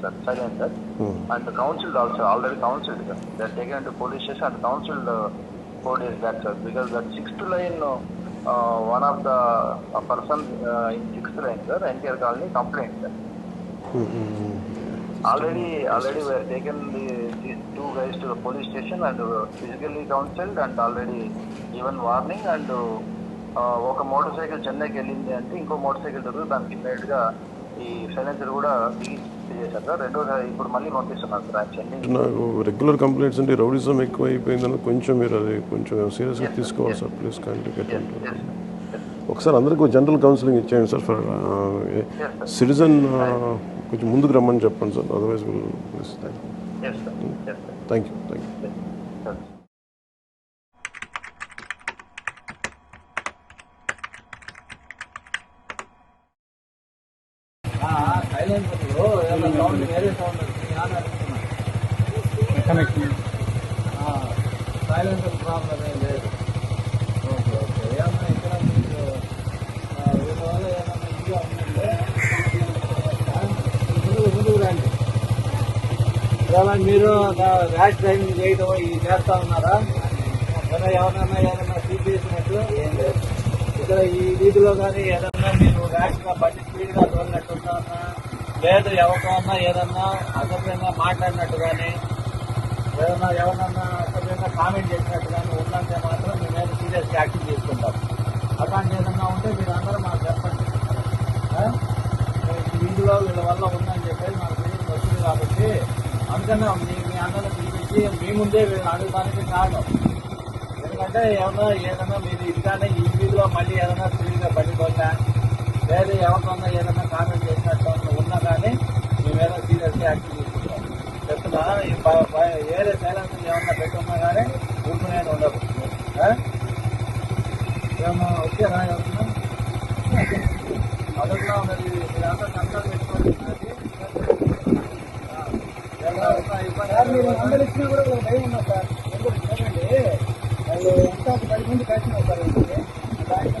sir sir and counsel also already counselled sir taken to police station and counselled four days back because that sixth line one of the person in sixth line sir NTR colony complaint sir already already we have taken the, these two guys to the police station and uh, physically counseled and already given warning and uh, ఒక motorcycle చెన్నైకి వెళ్ళింది అంటే ఇంకో motor cycle దొరికి దానికి ఇమ్మీడియట్గా ఈ silencer కూడా చేశారు సార్. ఇప్పుడు మళ్ళీ పంపిస్తున్నారు సార్ యాక్చువల్లీ నాకు రెగ్యులర్ కంప్లైంట్స్ అంటే రౌడిజం ఎక్కువ అయిపోయిందని కొంచెం మీరు అది కొంచెం సీరియస్గా తీసుకోవాలి సార్. ప్లీజ్ కాంటాక్ట్ ఒకసారి అందరికీ జనరల్ కౌన్సిలింగ్ ఇచ్చేయండి సార్ ఫర్ సిటిజన్ కొంచెం ముందుకు రమ్మని చెప్పండి sir. Otherwise thank you thank you sir సైలెన్సర్లో ఏదైనా సౌండ్ వేరే సౌండ్ వస్తుంది అని అడుగుతున్నా సైలెన్సర్ ప్రాబ్లం ఏం లేదు. ఓకే ఓకే ఏమన్నా ఇక్కడ మీకు వీళ్ళ వల్ల ఏమన్నా ఇదిగా ఉందంటే ముందుకు ముందుకు రండి ఏమన్నా మీరు ర్యాష్ డ్రైవింగ్ చేయడం ఇది చేస్తా ఉన్నారా ఏదైనా ఎవరైనా ఏదైనా సీట్ చేసినట్టు ఏం లేదు ఇక్కడ ఈ వీధిలో కానీ ఏదన్నా మీరు ర్యాష్గా బండి స్పీడ్ తోలినట్టు ఉన్నా లేదు ఎవరికన్నా ఏదన్నా అసభ్యంగా మాట్లాడినట్టు కానీ ఏదన్నా ఎవరన్నా అసభ్యంగా కామెంట్ చేసినట్టు కానీ ఉందంటే మాత్రం మీ మీద సీరియస్ యాక్షన్ తీసుకుంటాం అట్లాంటి ఏదన్నా ఉంటే మీరు అందరూ మాకు చెప్పండి. ఆ? వీధిలో వీళ్ళ వల్ల ఉందని చెప్పేసి మాకు తెలియదు వస్తుంది కాబట్టి అందుకనే మీ మీ అందరూ పిలిపించి మీ ముందే వీళ్ళని అడగడానికి కారణం. ఎందుకంటే ఏమన్నా ఏదన్నా మీరు ఇదిగానే ఈ వీధిలో మళ్ళీ ఏదైనా ఫ్రీగా బండి కొన్నా లేదా ఎవరికన్నా ఏదైనా కామెంట్ చేసినట్టు ఉన్నా కానీ మేమేదో సీరియస్గా సీరియస్ యాక్షన్ తీసుకుంటాం చెప్తున్నా ఏదే ఏరే సైలెన్స్ ఏమన్నా పెట్టున్నా కానీ ఊరుకునే ఉండదు. ఆ? ఏమన్నా వచ్చారా ఎవరన్నా మరి మీరంతా కంట్రోల్ పెట్టుకోండి. మీరు అందరు ఇచ్చినా కూడా ఒక భయం ఉన్నా సార్. ఎందుకు? వాళ్ళు ఎంత పది మంది కలిసిన సార్ దానికి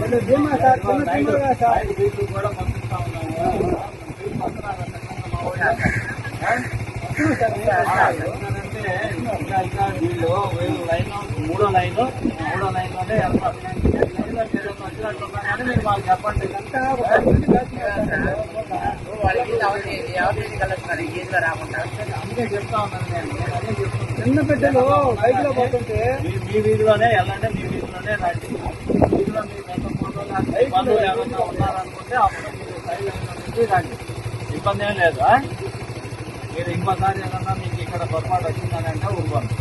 వీళ్ళు వీళ్ళు లైన్ మూడో లైన్ మూడో లైన్లోనే వెళ్తారు మీరు మాకు చెప్పండి అందుకే చెప్తా ఉన్నాను నేను అదే చెప్తున్నాను చిన్న బిడ్డలు బైక్లో పోతుంటే మీ మీ వీధిలోనే వెళ్ళండి మీ వీధిలోనే రండి కూడా మీకు బంధువులు ఏమన్నా ఉన్నారనుకుంటే అప్పుడు మీరు సైడ్ రండి ఇబ్బంది ఏం లేదు మీరు ఇంకోసారి ఏదన్నా మీకు ఇక్కడ పొరపాటు వచ్చిందని అంటే ఊరుకోండి.